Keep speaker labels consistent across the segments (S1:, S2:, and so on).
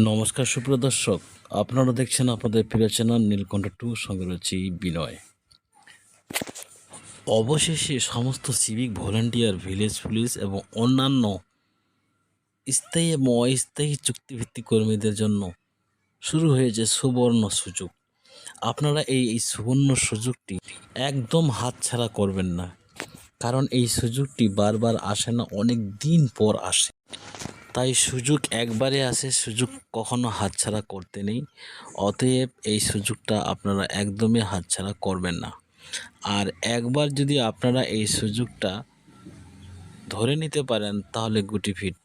S1: নমস্কার সুপ্রদর্শক আপনারা দেখছেন আপনাদের প্রিয় চ্যানেল নীলকণ্ঠ টু, সঙ্গে রয়েছে বিনয়। অবশেষে সমস্ত সিভিক ভলেন্টিয়ার ভিলেজ পুলিশ এবং অন্যান্য স্থায়ী এবং অস্থায়ী চুক্তিভিত্তিক কর্মীদের জন্য শুরু হয়েছে সুবর্ণ সুযোগ। আপনারা এই এই সুবর্ণ সুযোগটি একদম হাতছাড়া করবেন না। কারণ এই সুযোগটি বারবার আসে না, অনেক দিন পর আসে। তাই সুযোগ একবারে আসে, সুযোগ কখনো হাতছাড়া করতে নেই। অতএব এই সুযোগটা আপনারা একদমই হাতছাড়া করবেন না। আর একবার যদি আপনারা এই সুযোগটা ধরে নিতে পারেন, তাহলে গুটি ফিট।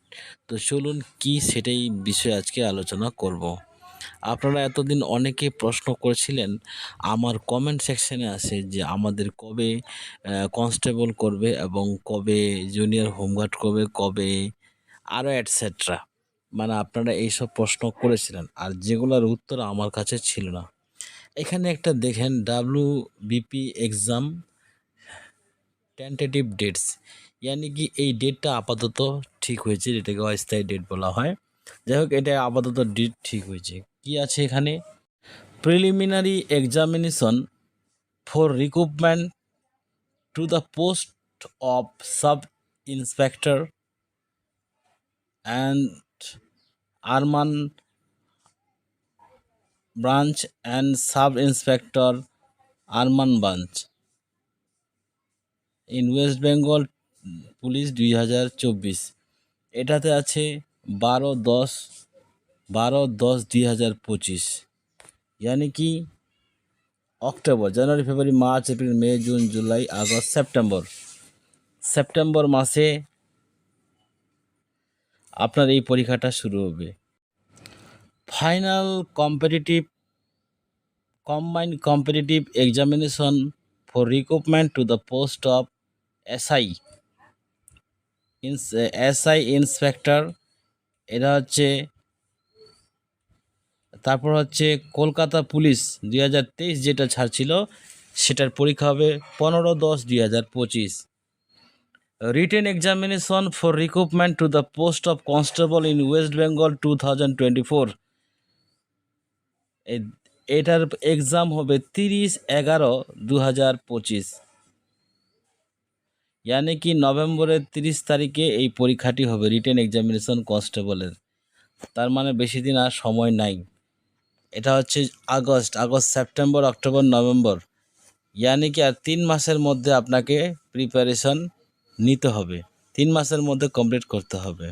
S1: তো চলুন কি সেটাই বিষয়ে আজকে আলোচনা করব। আপনারা এতদিন অনেকে প্রশ্ন করেছিলেন, আমার কমেন্ট সেকশনে আছে যে আমাদের কবে কনস্টেবল করবে এবং কবে জুনিয়র হোমগার্ড করবে, কবে আরও অ্যাটসেট্রা মানে আপনারা এইসব প্রশ্ন করেছিলেন আর যেগুলোর উত্তর আমার কাছে ছিল না। এখানে একটা দেখেন W BP exam tentative dates ইয়ানি কি এই ডেটটা আপাতত ঠিক হয়েছে? যেটাকে অস্থায়ী ডেট বলা হয়। যাই হোক, এটা আপাতত ডেট ঠিক হয়েছে। কি আছে এখানে? Preliminary examination for recruitment to the post of sub inspector and Arman branch and sub inspector Arman branch. In West Bengal police দুই হাজার চব্বিশ, এটাতে আছে বারো দশ বারো দশ দুই হাজার পঁচিশ, ইয়ানি কি October, January, February, March, April, May, June, July, August, September. September মাসে আপনার এই পরীক্ষাটা শুরু হবে। Final competitive combined competitive examination for recruitment to the post of SI SI inspector এটা হচ্ছে, তারপর হচ্ছে কলকাতা পুলিশ দুই হাজার তেইশ যেটা ছাড়ছিল, সেটার পরীক্ষা হবে পনেরো দশ দুই হাজার examination for examination to the post of constable in West Bengal to bengal 2024 এ- এটার এক্সাম হবে তিরিশ এগারো দু হাজার পঁচিশ। ইয়ানি কি নভেম্বরের তিরিশ তারিখে এই পরীক্ষাটি হবে রিটেন এক্সামিনেশন কনস্টেবলের তার মানে বেশি দিন আর সময় নাই। এটা হচ্ছে August August, September, October, November. ইয়ানি কি আর তিন মাসের মধ্যে আপনাকে প্রিপারেশন নিতে হবে। তিন মাসের মধ্যে কমপ্লিট করতে হবে।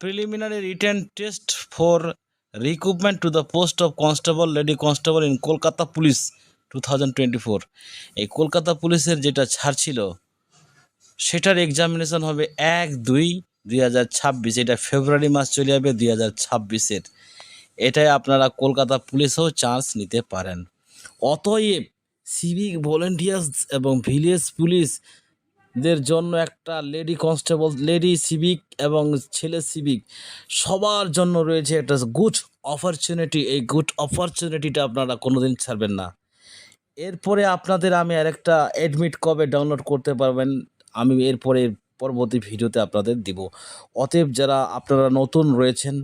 S1: Preliminary written test for recruitment to the post of constable lady constable in Kolkata police two thousand twenty four এই কলকাতা পুলিশের যেটা ছাড় ছিল, সেটার এক্সামিনেশন হবে এক দুই দুই হাজার ছাব্বিশ। এটা ফেব্রুয়ারি মাস চলে যাবে দুই হাজার ছাব্বিশের। এটাই আপনারা কলকাতা পুলিশেও চান্স নিতে পারেন। অতএব সিভিক ভলেন্টিয়ার্স এবং ভিলেজ পুলিশ দের জন্য একটা লেডি কনস্টেবল, লেডি সিভিক এবং ছেলে সিভিক সবার জন্য রয়েছে একটা গুড অপরচুনিটি। এই গুড অপরচুনিটিটা আপনারা কোনোদিন ছাড়বেন না। এরপরে আপনাদের আমি আরেকটা অ্যাডমিট কবে ডাউনলোড করতে পারবেন, আমি এরপরে পরবর্তী ভিডিওতে আপনাদের দিব। অতএব যারা আপনারা নতুন রয়েছেন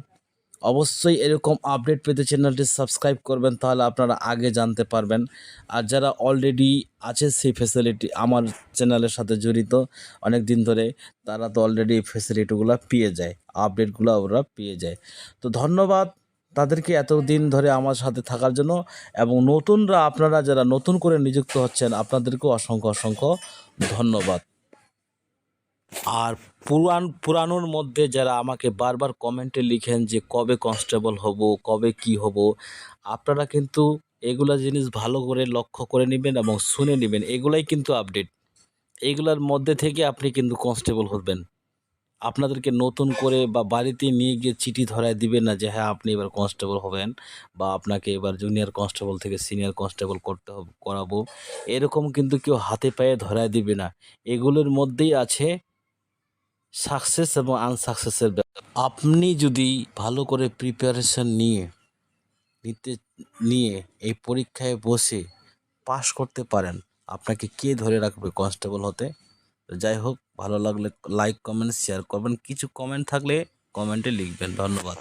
S1: অবশ্যই এরকম আপডেট পেতে চ্যানেলটি সাবস্ক্রাইব করবেন, তাহলে আপনারা আগে জানতে পারবেন। আর যারা অলরেডি আছে সেই ফেসিলিটি আমার চ্যানেলের সাথে জড়িত অনেক দিন ধরে, তারা তো অলরেডি এই ফেসিলিটিগুলো পেয়ে যায় আপডেটগুলো ওরা পেয়ে যায়। তো ধন্যবাদ তাদেরকে এতদিন ধরে আমার সাথে থাকার জন্য, এবং নতুনরা আপনারা যারা নতুন করে নিযুক্ত হচ্ছেন, আপনাদেরকেও অসংখ্য অসংখ্য ধন্যবাদ। আর পুরান পুরানোর মধ্যে যারা আমাকে বারবার কমেন্টে লিখেন যে কবে কনস্টেবল হব, কবে কি হব, আপনারা কিন্তু এগুলা জিনিস ভালো করে লক্ষ্য করে নেবেন এবং শুনে নেবেন। এগুলাই কিন্তু আপডেট এইগুলার মধ্যে থেকে আপনি কিন্তু কনস্টেবল হবেন। আপনাদেরকে নতুন করে বা বাড়িতে নিয়ে গিয়ে চিঠি ধরায় দিবেন না যে হ্যাঁ আপনি এবার কনস্টেবল হবেন বা আপনাকে এবার জুনিয়র কনস্টেবল থেকে সিনিয়র কনস্টেবল করতে করাবো। এরকম কিন্তু কেউ হাতে পায়ে ধরায় দিবে না। এগুলোর মধ্যেই আছে সাকসেস এবং আনসাকসেসের আপনি যদি ভালো করে প্রিপারেশন নিয়ে, নিতে, নিয়ে এই পরীক্ষায় বসে পাশ করতে পারেন, আপনাকে কে ধরে রাখবে কনস্টেবল হতে? যাই হোক, ভালো লাগলে লাইক কমেন্ট শেয়ার করবেন। কিছু কমেন্ট থাকলে কমেন্টে লিখবেন। ধন্যবাদ।